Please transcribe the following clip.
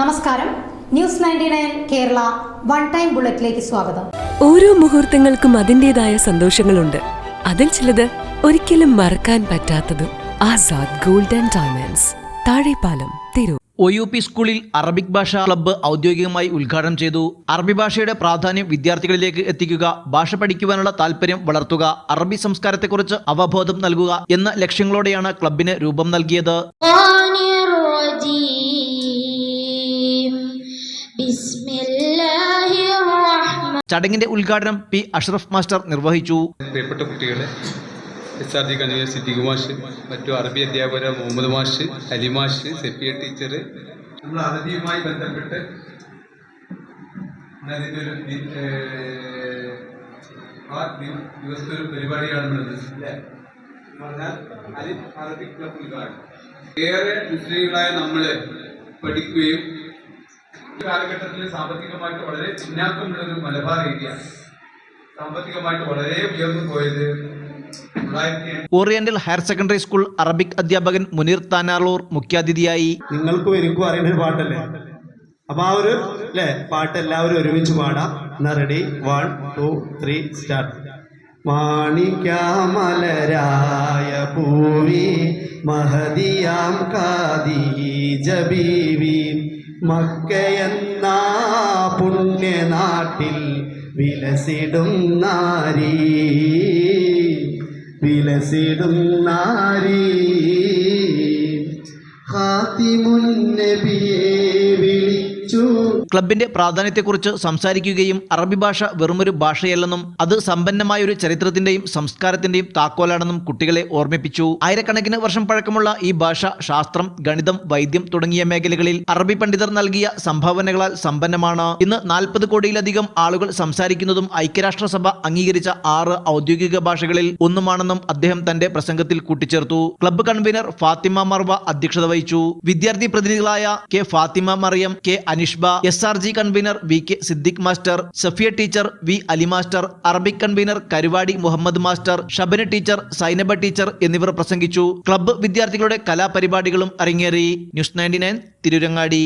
നമസ്കാരം. News ninety nine Kerala one time ബുള്ളറ്റിലേക്ക് സ്വാഗതം. ഓരോ മുഹൂർത്തങ്ങൾക്കും അതിന്റെതായ സന്തോഷങ്ങളുണ്ട്. അതിൽ ചിലത് ഒരിക്കലും മറക്കാൻ പറ്റാത്തതും. Azad golden and diamonds. Thazhepalam Tirur. O U P സ്കൂളിൽ അറബിക് ഭാഷാ ക്ലബ്ബ് ഔദ്യോഗികമായി ഉദ്ഘാടനം ചെയ്തു. അറബി ഭാഷയുടെ പ്രാധാന്യം വിദ്യാർത്ഥികളിലേക്ക് എത്തിക്കുക ഭാഷ പഠിക്കുവാനുള്ള താല്പര്യം വളർത്തുക അറബി സംസ്കാരത്തെക്കുറിച്ച് അവബോധം നൽകുക എന്ന ലക്ഷ്യങ്ങളോടെയാണ് ക്ലബിന് രൂപം നൽകിയത്. ചടങ്ങിന്റെ ഉദ്ഘാടനം പി അഷ്റഫ് മാസ്റ്റർ നിർവഹിച്ചു. പ്രിയപ്പെട്ട കുട്ടികളെ S R G convener Siddique മാഷ് മറ്റു അറബി അധ്യാപകർ മുഹമ്മദ് മാഷ് അലി മാഷ് സെഫിയ ടീച്ചർ. നമ്മൾ അറബിയുമായി ബന്ധപ്പെട്ട് ഇന്ന് അതിന്റെ ഒരു ആ ദിവസത്തെ ഒരു പരിപാടിയാണ് പറഞ്ഞാൽ അലി അറബിക് ക്ലബ് ഉദ്ഘാടനം. ഏറെ മുസ്ലിങ്ങളായ നമ്മൾ പഠിക്കുകയും ഈ കാലഘട്ടത്തിൽ സാമ്പത്തികമായിട്ട് വളരെ പിന്നാക്കമുള്ള ഒരു മലബാർ ഏരിയ. സാമ്പത്തികമായിട്ട് വളരെ ഉയർന്നു പോയത് oriental higher secondary school Arabic അധ്യാപകൻ മുനീർ താനാളൂർ മുഖ്യാതിഥിയായി. നിങ്ങൾക്കും എനിക്കും അറിയുന്ന ഒരു പാട്ടല്ലേ? അപ്പൊ ആ ഒരു അല്ലേ പാട്ട് എല്ലാവരും ഒരുമിച്ച് പാടാം. എന്നാ ready one two three start മാണിക്യാമലരായ പൂവി മഹദിയാം കാദീജ ബീവി. മക്കയെന്ന പുണ്യനാട്ടിൽ വിലസിടും നാരി. വിലസിടും നാരീ. ഹാത്തിമുൻ നബിയെ വിളിച്ചു ക്ലബിന്റെ പ്രാധാന്യത്തെക്കുറിച്ച് സംസാരിക്കുകയും അറബി ഭാഷ വെറുമൊരു ഭാഷയല്ലെന്നും അത് സമ്പന്നമായ ഒരു ചരിത്രത്തിന്റെയും സംസ്കാരത്തിന്റെയും താക്കോലാണെന്നും കുട്ടികളെ ഓർമ്മിപ്പിച്ചു. ആയിരക്കണക്കിന് വർഷം പഴക്കമുള്ള ഈ ഭാഷ ശാസ്ത്രം ഗണിതം വൈദ്യം തുടങ്ങിയ മേഖലകളിൽ അറബി പണ്ഡിതർ നൽകിയ സംഭാവനകളാൽ സമ്പന്നമാണ്. ഇന്ന് നാൽപ്പത് കോടിയിലധികം ആളുകൾ സംസാരിക്കുന്നതും ഐക്യരാഷ്ട്രസഭ അംഗീകരിച്ച ആറ് ഔദ്യോഗിക ഭാഷകളിൽ ഒന്നുമാണെന്നും അദ്ദേഹം തന്റെ പ്രസംഗത്തിൽ കൂട്ടിച്ചേർത്തു. ക്ലബ്ബ് കൺവീനർ ഫാത്തിമ മർവ അധ്യക്ഷത വഹിച്ചു. വിദ്യാർത്ഥി പ്രതിനിധികളായ K Fathima Mariyam K Anishba S R G convener V K Siddique master Safiya teacher V Ali master Arabic convener Karuvadi Muhammad master Shabana teacher Sainaba teacher എന്നിവർ പ്രസംഗിച്ചു. ക്ലബ്ബ് വിദ്യാർത്ഥികളുടെ കലാപരിപാടികളും അരങ്ങേറി. News ninety nine Tirurangadi